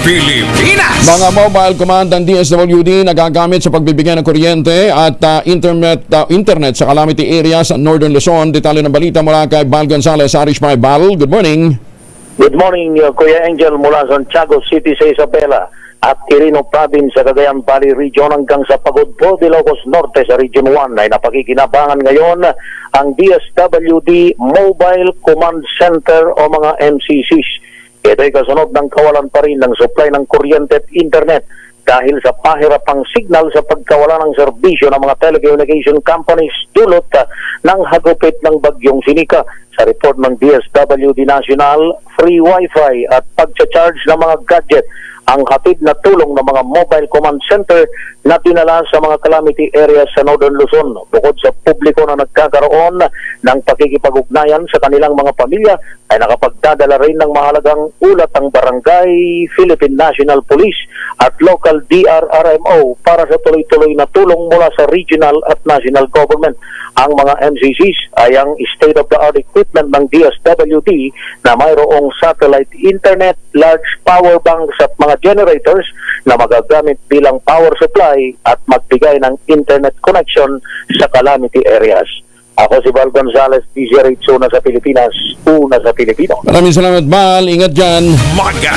Pilipinas. Mga mobile command ng DSWD nagagamit sa pagbibigay ng kuryente at ah, internet ah, internet sa calamity areas sa Northern Luzon. Detalye ng balita mula kay Val Gonzalez, Irish My Val. Good morning. Good morning, uh, Kuya Angel mula Santiago City sa Isabela at Quirino Province sa Cagayan Valley Region hanggang sa Pagudpo de Locos Norte sa Region 1 ay napakikinabangan ngayon ang DSWD Mobile Command Center o mga MCCs. Ito ay kasunod ng kawalan pa rin ng supply ng kuryente at internet dahil sa pahirapang signal sa pagkawala ng serbisyo ng mga telecommunication companies dulot ng hagupit ng bagyong sinika. Sa report ng DSWD National, free wifi at pagcha-charge ng mga gadget ang hatid na tulong ng mga mobile command center na dinala sa mga calamity areas sa Northern Luzon. Bukod sa publiko na nagkakaroon ng pakikipag-ugnayan sa kanilang mga pamilya, ay nakapagdadala rin ng mahalagang ulat ang barangay, Philippine National Police at local DRRMO para sa tuloy-tuloy na tulong mula sa regional at national government. Ang mga MCCs ay ang state-of-the-art equipment ng DSWD na mayroong satellite internet, large power banks at mga generators na magagamit bilang power supply at magbigay ng internet connection sa calamity areas. Ako si Val Gonzalez, DZRH, una sa Pilipinas, una sa Pilipino. Maraming salamat, Val. Ingat dyan. Maganda.